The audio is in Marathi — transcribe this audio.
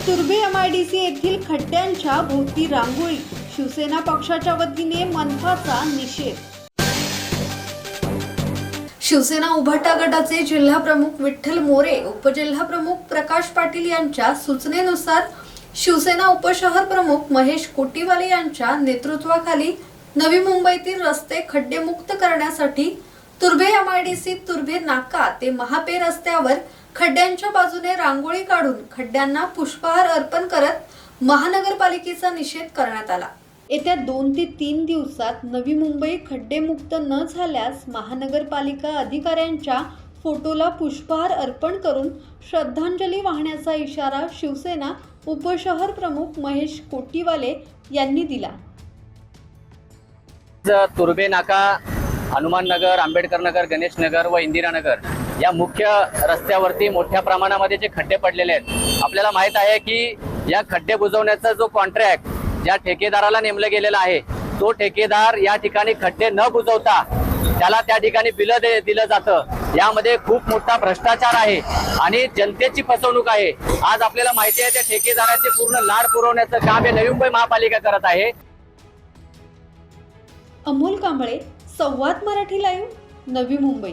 तुर्भे सी येथील खड्ड्यांच्या भोवती रांगोळी शिवसेना पक्षाच्या वतीने मनपाचा निषेध. शिवसेना उभाटा गटाचे जिल्हा प्रमुख विठ्ठल मोरे उपजिल्हा प्रमुख प्रकाश पाटील यांच्या सूचनेनुसार शिवसेना उपशहर प्रमुख महेश कोटीवाले यांच्या नेतृत्वाखाली नवी मुंबईतील रस्ते खड्डेमुक्त करण्यासाठी तुर्भे एमआयडीसी तुर्भे नाका ते महापे रस्त्यावर खड्ड्यांच्या बाजूने रांगोळी काढून खड्ड्यांना पुष्पहार अर्पण करत महानगरपालिकेचा निषेध करण्यात आला. येत्या दोन ते तीन दिवसात नवी मुंबई खड्डेमुक्त न झाल्यास महानगरपालिका अधिकाऱ्यांच्या फोटोला पुष्पहार अर्पण करून श्रद्धांजली वाहण्याचा इशारा शिवसेना उपशहर प्रमुख महेश कोटीवाले यांनी दिला. तुर्बे नाका हनुमान नगर आंबेडकर नगर गणेश नगर व इंदिरानगर या मुख्य रस्त्यावरती मोठ्या प्रमाणामध्ये जे खड्डे पडलेले आहेत आपल्याला माहीत आहे की या खड्डे बुजवण्याचा जो कॉन्ट्रॅक्ट ज्या ठेकेदाराला नेमलं गेलेला आहे तो ठेकेदार या ठिकाणी खड्डे न बुजवता त्याला त्या ठिकाणी बिलं दे दिलं जातं. यामध्ये खूप मोठा भ्रष्टाचार आहे आणि जनतेची फसवणूक आहे. आज आपल्याला माहिती आहे त्या ठेकेदाराचे पूर्ण लाड पुरवण्याचं काम हे नवी मुंबई महापालिका करत आहे. अमोल कांबळे संवाद मराठी लाईव्ह नवी मुंबई.